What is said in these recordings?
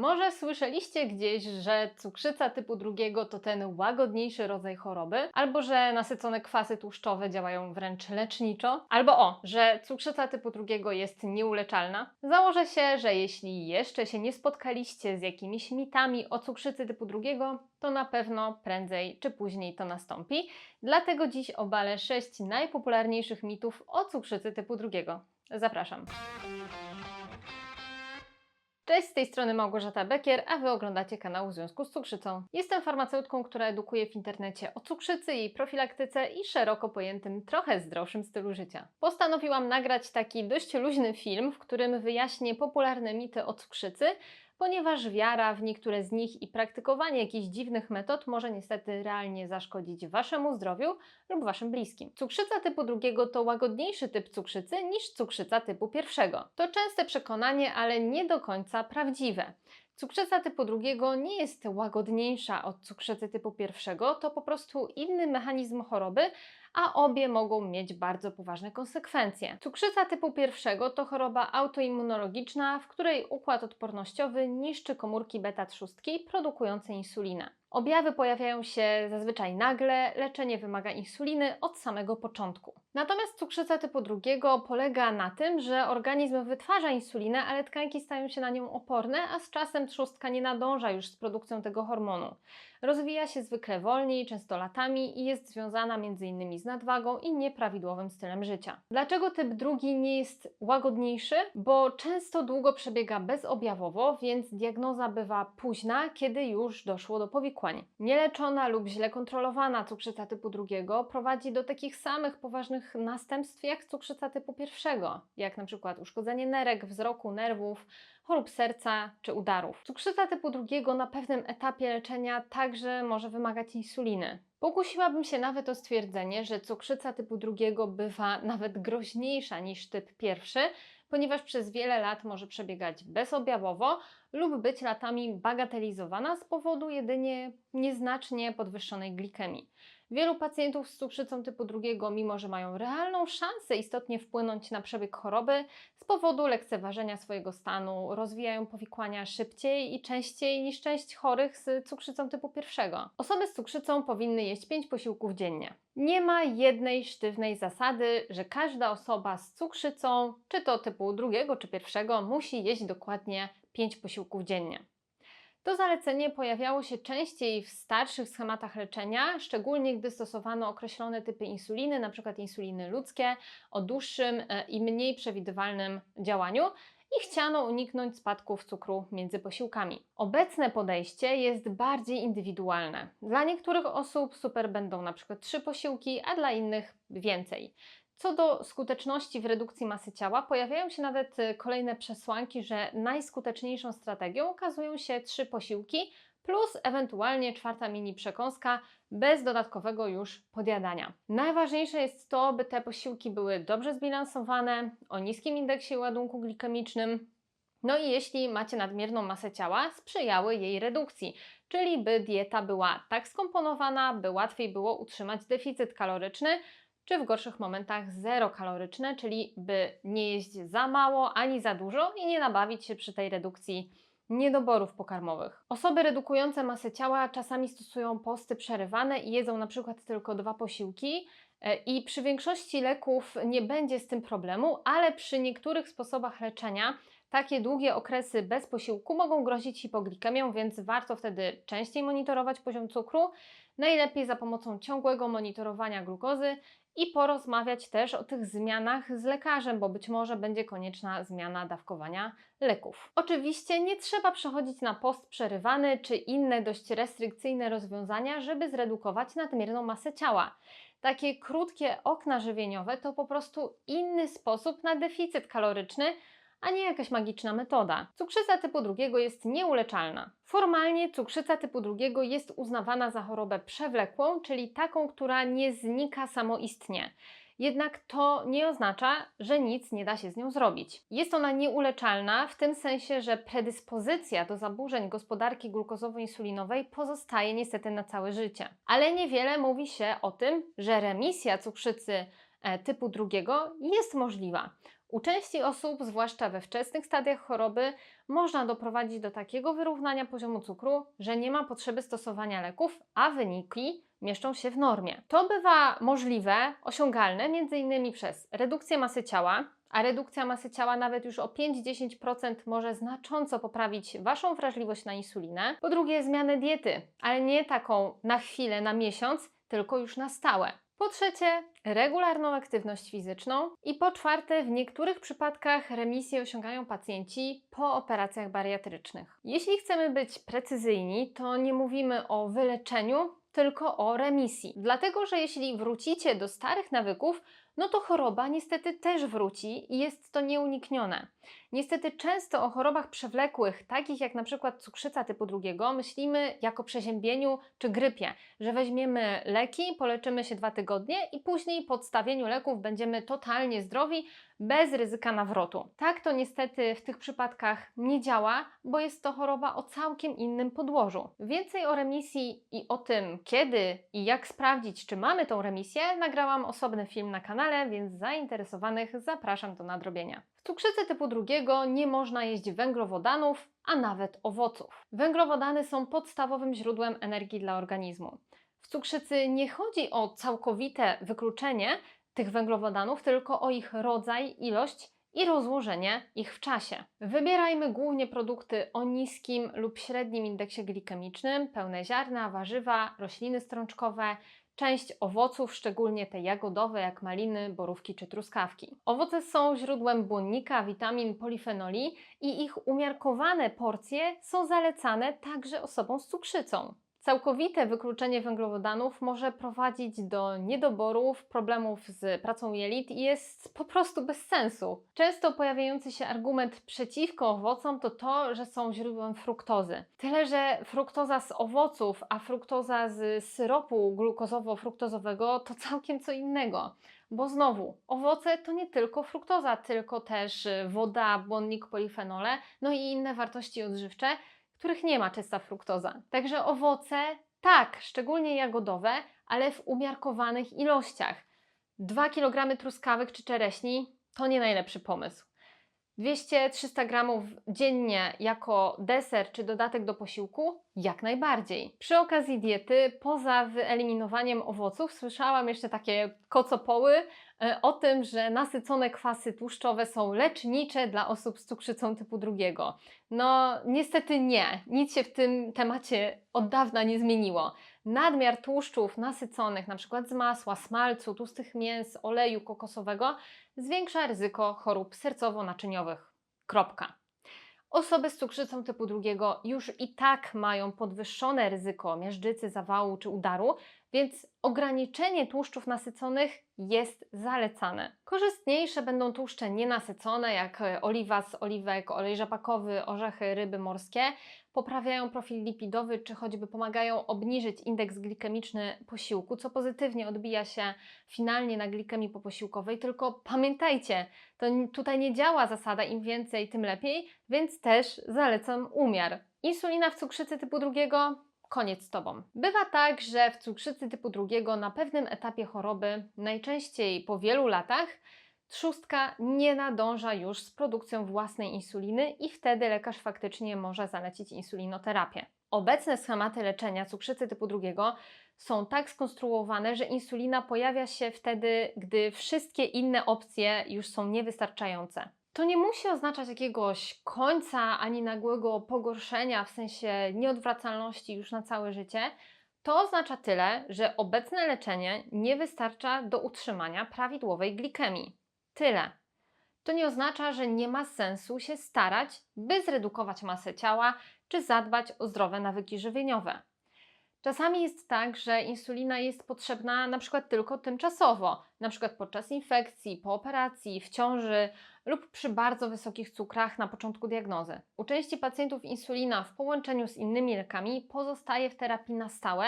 Może słyszeliście gdzieś, że cukrzyca typu drugiego to ten łagodniejszy rodzaj choroby, albo że nasycone kwasy tłuszczowe działają wręcz leczniczo, albo o, że cukrzyca typu drugiego jest nieuleczalna. Założę się, że jeśli jeszcze się nie spotkaliście z jakimiś mitami o cukrzycy typu drugiego, to na pewno prędzej czy później to nastąpi. Dlatego dziś obalę 6 najpopularniejszych mitów o cukrzycy typu drugiego. Zapraszam. Cześć, z tej strony Małgorzata Bekier, a Wy oglądacie kanał w związku z cukrzycą. Jestem farmaceutką, która edukuje w internecie o cukrzycy, jej profilaktyce i szeroko pojętym, trochę zdrowszym stylu życia. Postanowiłam nagrać taki dość luźny film, w którym wyjaśnię popularne mity o cukrzycy, ponieważ wiara w niektóre z nich i praktykowanie jakichś dziwnych metod może niestety realnie zaszkodzić Waszemu zdrowiu lub Waszym bliskim. Cukrzyca typu drugiego to łagodniejszy typ cukrzycy niż cukrzyca typu pierwszego. To częste przekonanie, ale nie do końca prawdziwe. Cukrzyca typu drugiego nie jest łagodniejsza od cukrzycy typu pierwszego, to po prostu inny mechanizm choroby, a obie mogą mieć bardzo poważne konsekwencje. Cukrzyca typu pierwszego to choroba autoimmunologiczna, w której układ odpornościowy niszczy komórki beta-trzustki produkujące insulinę. Objawy pojawiają się zazwyczaj nagle, leczenie wymaga insuliny od samego początku. Natomiast cukrzyca typu drugiego polega na tym, że organizm wytwarza insulinę, ale tkanki stają się na nią oporne, a z czasem trzustka nie nadąża już z produkcją tego hormonu. Rozwija się zwykle wolniej, często latami i jest związana m.in. z nadwagą i nieprawidłowym stylem życia. Dlaczego typ drugi nie jest łagodniejszy? Bo często długo przebiega bezobjawowo, więc diagnoza bywa późna, kiedy już doszło do powikłań. Nieleczona lub źle kontrolowana cukrzyca typu drugiego prowadzi do takich samych poważnych następstw jak cukrzyca typu pierwszego, jak na przykład uszkodzenie nerek, wzroku, nerwów, chorób serca czy udarów. Cukrzyca typu drugiego na pewnym etapie leczenia także może wymagać insuliny. Pokusiłabym się nawet o stwierdzenie, że cukrzyca typu drugiego bywa nawet groźniejsza niż typ pierwszy, ponieważ przez wiele lat może przebiegać bezobjawowo lub być latami bagatelizowana z powodu jedynie nieznacznie podwyższonej glikemii. Wielu pacjentów z cukrzycą typu drugiego, mimo że mają realną szansę istotnie wpłynąć na przebieg choroby, z powodu lekceważenia swojego stanu rozwijają powikłania szybciej i częściej niż część chorych z cukrzycą typu pierwszego. Osoby z cukrzycą powinny jeść 5 posiłków dziennie. Nie ma jednej sztywnej zasady, że każda osoba z cukrzycą, czy to typu drugiego czy pierwszego, musi jeść dokładnie 5 posiłków dziennie. To zalecenie pojawiało się częściej w starszych schematach leczenia, szczególnie gdy stosowano określone typy insuliny, np. insuliny ludzkie, o dłuższym e, i mniej przewidywalnym działaniu i chciano uniknąć spadków cukru między posiłkami. Obecne podejście jest bardziej indywidualne. Dla niektórych osób super będą np. trzy posiłki, a dla innych więcej. Co do skuteczności w redukcji masy ciała, pojawiają się nawet y, kolejne przesłanki, że najskuteczniejszą strategią okazują się trzy posiłki plus ewentualnie czwarta mini przekąska bez dodatkowego już podjadania. Najważniejsze jest to, by te posiłki były dobrze zbilansowane, o niskim indeksie ładunku glikemicznym, no i jeśli macie nadmierną masę ciała, sprzyjały jej redukcji, czyli by dieta była tak skomponowana, by łatwiej było utrzymać deficyt kaloryczny, czy w gorszych momentach zero kaloryczne, czyli by nie jeść za mało ani za dużo i nie nabawić się przy tej redukcji niedoborów pokarmowych. Osoby redukujące masę ciała czasami stosują posty przerywane i jedzą na przykład tylko dwa posiłki. e, I przy większości leków nie będzie z tym problemu, ale przy niektórych sposobach leczenia takie długie okresy bez posiłku mogą grozić hipoglikemią, więc warto wtedy częściej monitorować poziom cukru. Najlepiej za pomocą ciągłego monitorowania glukozy i porozmawiać też o tych zmianach z lekarzem, bo być może będzie konieczna zmiana dawkowania leków. Oczywiście nie trzeba przechodzić na post przerywany czy inne dość restrykcyjne rozwiązania, żeby zredukować nadmierną masę ciała. Takie krótkie okna żywieniowe to po prostu inny sposób na deficyt kaloryczny, a nie jakaś magiczna metoda. Cukrzyca typu drugiego jest nieuleczalna. Formalnie cukrzyca typu drugiego jest uznawana za chorobę przewlekłą, czyli taką, która nie znika samoistnie. Jednak to nie oznacza, że nic nie da się z nią zrobić. Jest ona nieuleczalna w tym sensie, że predyspozycja do zaburzeń gospodarki glukozowo-insulinowej pozostaje niestety na całe życie. Ale niewiele mówi się o tym, że remisja cukrzycy e, typu drugiego jest możliwa. U części osób, zwłaszcza we wczesnych stadiach choroby, można doprowadzić do takiego wyrównania poziomu cukru, że nie ma potrzeby stosowania leków, a wyniki mieszczą się w normie. To bywa możliwe, osiągalne m.in. przez redukcję masy ciała, a redukcja masy ciała nawet już o 5-10% może znacząco poprawić Waszą wrażliwość na insulinę. Po drugie, zmianę diety, ale nie taką na chwilę, na miesiąc, tylko już na stałe. Po trzecie, regularną aktywność fizyczną. I po czwarte, w niektórych przypadkach remisję osiągają pacjenci po operacjach bariatrycznych. Jeśli chcemy być precyzyjni, to nie mówimy o wyleczeniu, tylko o remisji. Dlatego, że jeśli wrócicie do starych nawyków, no to choroba niestety też wróci i jest to nieuniknione. Niestety często o chorobach przewlekłych, takich jak na przykład cukrzyca typu drugiego, myślimy jako przeziębieniu czy grypie, że weźmiemy leki, poleczymy się dwa tygodnie i później po odstawieniu leków będziemy totalnie zdrowi, bez ryzyka nawrotu. Tak to niestety w tych przypadkach nie działa, bo jest to choroba o całkiem innym podłożu. Więcej o remisji i o tym, kiedy i jak sprawdzić, czy mamy tą remisję, nagrałam osobny film na kanale, więc zainteresowanych zapraszam do nadrobienia. W cukrzycy typu drugiego nie można jeść węglowodanów, a nawet owoców. Węglowodany są podstawowym źródłem energii dla organizmu. W cukrzycy nie chodzi o całkowite wykluczenie tych węglowodanów, tylko o ich rodzaj, ilość i rozłożenie ich w czasie. Wybierajmy głównie produkty o niskim lub średnim indeksie glikemicznym, pełne ziarna, warzywa, rośliny strączkowe, część owoców, szczególnie te jagodowe jak maliny, borówki czy truskawki. Owoce są źródłem błonnika, witamin, polifenoli i ich umiarkowane porcje są zalecane także osobom z cukrzycą. Całkowite wykluczenie węglowodanów może prowadzić do niedoborów, problemów z pracą jelit i jest po prostu bez sensu. Często pojawiający się argument przeciwko owocom to to, że są źródłem fruktozy. Tyle, że fruktoza z owoców, a fruktoza z syropu glukozowo-fruktozowego to całkiem co innego. Bo znowu, owoce to nie tylko fruktoza, tylko też woda, błonnik, polifenole, no i inne wartości odżywcze, których nie ma czysta fruktoza. Także owoce, tak, szczególnie jagodowe, ale w umiarkowanych ilościach. 2 kg truskawek czy czereśni to nie najlepszy pomysł. 200-300 gramów dziennie jako deser czy dodatek do posiłku? Jak najbardziej. Przy okazji diety, poza wyeliminowaniem owoców, słyszałam jeszcze takie kocopoły o tym, że nasycone kwasy tłuszczowe są lecznicze dla osób z cukrzycą typu drugiego. No, niestety nie. Nic się w tym temacie od dawna nie zmieniło. Nadmiar tłuszczów nasyconych, np. z masła, smalcu, tłustych mięs, oleju kokosowego, zwiększa ryzyko chorób sercowo-naczyniowych. Kropka. Osoby z cukrzycą typu drugiego już i tak mają podwyższone ryzyko miażdżycy, zawału czy udaru, więc ograniczenie tłuszczów nasyconych jest zalecane. Korzystniejsze będą tłuszcze nienasycone, jak oliwa z oliwek, olej rzepakowy, orzechy, ryby morskie. Poprawiają profil lipidowy, czy choćby pomagają obniżyć indeks glikemiczny posiłku, co pozytywnie odbija się finalnie na glikemii poposiłkowej. Tylko pamiętajcie, to tutaj nie działa zasada im więcej, tym lepiej, więc też zalecam umiar. Insulina w cukrzycy typu drugiego koniec z tobą. Bywa tak, że w cukrzycy typu drugiego na pewnym etapie choroby, najczęściej po wielu latach, trzustka nie nadąża już z produkcją własnej insuliny i wtedy lekarz faktycznie może zalecić insulinoterapię. Obecne schematy leczenia cukrzycy typu drugiego są tak skonstruowane, że insulina pojawia się wtedy, gdy wszystkie inne opcje już są niewystarczające. To nie musi oznaczać jakiegoś końca ani nagłego pogorszenia w sensie nieodwracalności już na całe życie. To oznacza tyle, że obecne leczenie nie wystarcza do utrzymania prawidłowej glikemii. Tyle. To nie oznacza, że nie ma sensu się starać, by zredukować masę ciała czy zadbać o zdrowe nawyki żywieniowe. Czasami jest tak, że insulina jest potrzebna na przykład tylko tymczasowo, na przykład podczas infekcji, po operacji, w ciąży lub przy bardzo wysokich cukrach na początku diagnozy. U części pacjentów insulina w połączeniu z innymi lekami pozostaje w terapii na stałe,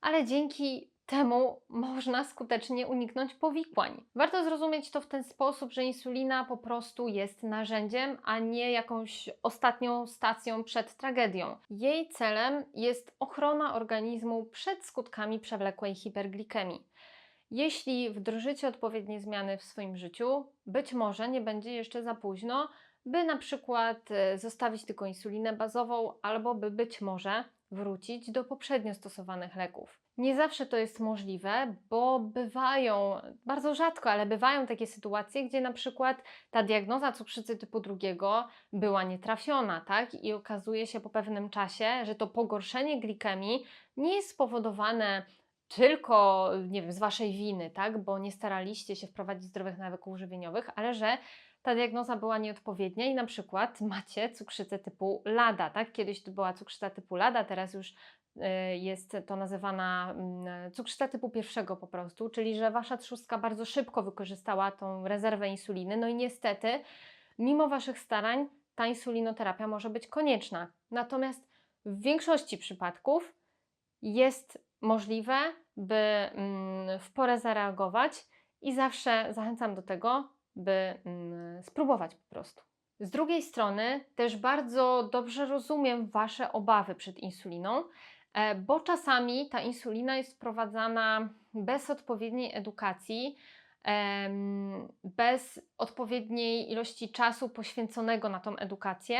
ale dzięki temu można skutecznie uniknąć powikłań. Warto zrozumieć to w ten sposób, że insulina po prostu jest narzędziem, a nie jakąś ostatnią stacją przed tragedią. Jej celem jest ochrona organizmu przed skutkami przewlekłej hiperglikemii. Jeśli wdrożycie odpowiednie zmiany w swoim życiu, być może nie będzie jeszcze za późno, by na przykład e, zostawić tylko insulinę bazową, albo by być może wrócić do poprzednio stosowanych leków. Nie zawsze to jest możliwe, bo bywają, bardzo rzadko, ale bywają takie sytuacje, gdzie na przykład ta diagnoza cukrzycy typu drugiego była nietrafiona, tak? I okazuje się po pewnym czasie, że to pogorszenie glikemii nie jest spowodowane tylko, nie wiem, z waszej winy, tak? Bo nie staraliście się wprowadzić zdrowych nawyków żywieniowych, ale że ta diagnoza była nieodpowiednia i na przykład macie cukrzycę typu LADA, tak? Kiedyś to była cukrzyca typu LADA, teraz już y, jest to nazywana mm, cukrzyca typu pierwszego po prostu, czyli że wasza trzustka bardzo szybko wykorzystała tą rezerwę insuliny, no i niestety, mimo waszych starań, ta insulinoterapia może być konieczna. Natomiast w większości przypadków jest możliwe, by mm, w porę zareagować i zawsze zachęcam do tego, by mm, spróbować po prostu. Z drugiej strony też bardzo dobrze rozumiem Wasze obawy przed insuliną, e, bo czasami ta insulina jest wprowadzana bez odpowiedniej edukacji, bez odpowiedniej ilości czasu poświęconego na tą edukację.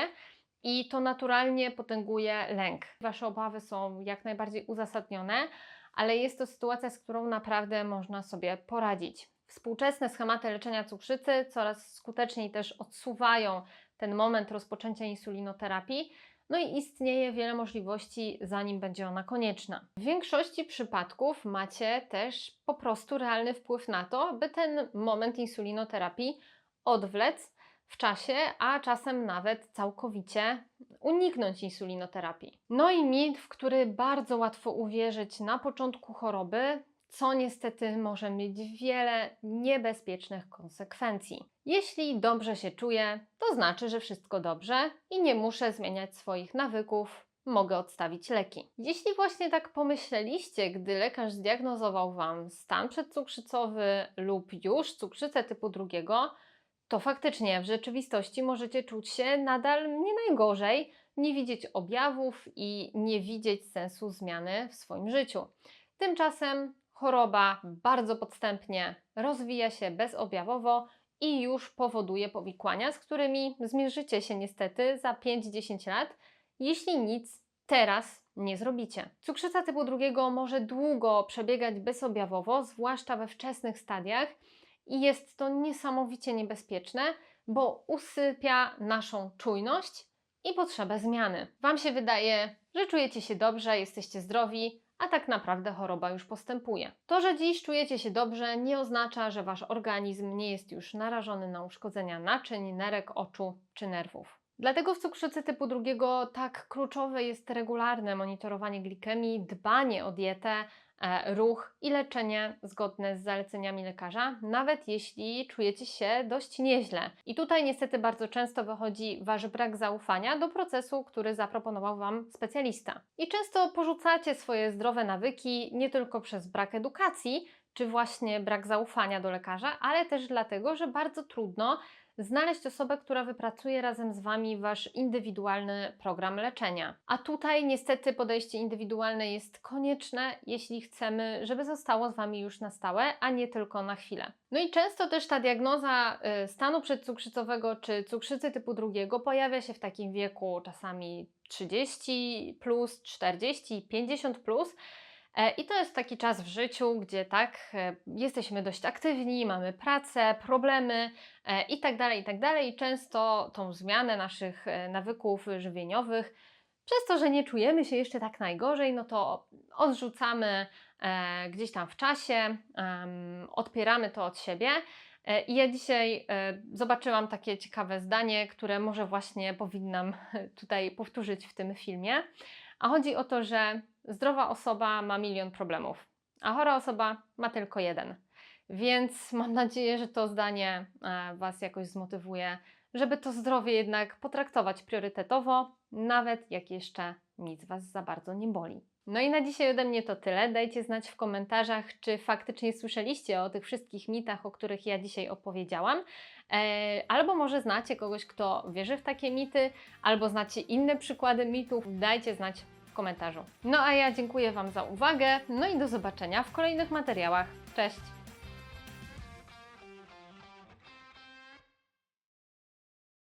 I to naturalnie potęguje lęk. Wasze obawy są jak najbardziej uzasadnione, ale jest to sytuacja, z którą naprawdę można sobie poradzić. Współczesne schematy leczenia cukrzycy coraz skuteczniej też odsuwają ten moment rozpoczęcia insulinoterapii, no i istnieje wiele możliwości, zanim będzie ona konieczna. W większości przypadków macie też po prostu realny wpływ na to, by ten moment insulinoterapii odwlec w czasie, a czasem nawet całkowicie uniknąć insulinoterapii. No i mit, w który bardzo łatwo uwierzyć na początku choroby, co niestety może mieć wiele niebezpiecznych konsekwencji. Jeśli dobrze się czuję, to znaczy, że wszystko dobrze i nie muszę zmieniać swoich nawyków, mogę odstawić leki. Jeśli właśnie tak pomyśleliście, gdy lekarz zdiagnozował Wam stan przedcukrzycowy lub już cukrzycę typu drugiego, to faktycznie w rzeczywistości możecie czuć się nadal nie najgorzej, nie widzieć objawów i nie widzieć sensu zmiany w swoim życiu. Tymczasem choroba bardzo podstępnie rozwija się bezobjawowo i już powoduje powikłania, z którymi zmierzycie się niestety za 5-10 lat, jeśli nic teraz nie zrobicie. Cukrzyca typu drugiego może długo przebiegać bezobjawowo, zwłaszcza we wczesnych stadiach i jest to niesamowicie niebezpieczne, bo usypia naszą czujność i potrzebę zmiany. Wam się wydaje, że czujecie się dobrze, jesteście zdrowi, a tak naprawdę choroba już postępuje. To, że dziś czujecie się dobrze, nie oznacza, że wasz organizm nie jest już narażony na uszkodzenia naczyń, nerek, oczu czy nerwów. Dlatego w cukrzycy typu drugiego tak kluczowe jest regularne monitorowanie glikemii, dbanie o dietę, e, ruch i leczenie zgodne z zaleceniami lekarza, nawet jeśli czujecie się dość nieźle. I tutaj niestety bardzo często wychodzi wasz brak zaufania do procesu, który zaproponował wam specjalista. I często porzucacie swoje zdrowe nawyki nie tylko przez brak edukacji, czy właśnie brak zaufania do lekarza, ale też dlatego, że bardzo trudno znaleźć osobę, która wypracuje razem z Wami Wasz indywidualny program leczenia. A tutaj niestety podejście indywidualne jest konieczne, jeśli chcemy, żeby zostało z Wami już na stałe, a nie tylko na chwilę. No i często też ta diagnoza y, stanu przedcukrzycowego czy cukrzycy typu drugiego pojawia się w takim wieku czasami 30 plus, 40, 50 plus. E, I to jest taki czas w życiu, gdzie tak, e, jesteśmy dość aktywni, mamy pracę, problemy e, i tak tak. I często tą zmianę naszych nawyków żywieniowych, przez to, że nie czujemy się jeszcze tak najgorzej, no to odrzucamy gdzieś tam w czasie, odpieramy to od siebie. I ja dzisiaj zobaczyłam takie ciekawe zdanie, które może właśnie powinnam tutaj powtórzyć w tym filmie. A chodzi o to, że zdrowa osoba ma milion problemów, a chora osoba ma tylko jeden. Więc mam nadzieję, że to zdanie e, Was jakoś zmotywuje, żeby to zdrowie jednak potraktować priorytetowo, nawet jak jeszcze nic Was za bardzo nie boli. No i na dzisiaj ode mnie to tyle. Dajcie znać w komentarzach, czy faktycznie słyszeliście o tych wszystkich mitach, o których ja dzisiaj opowiedziałam. E, albo może znacie kogoś, kto wierzy w takie mity, albo znacie inne przykłady mitów. Dajcie znać w komentarzu. No a ja dziękuję Wam za uwagę, no i do zobaczenia w kolejnych materiałach. Cześć!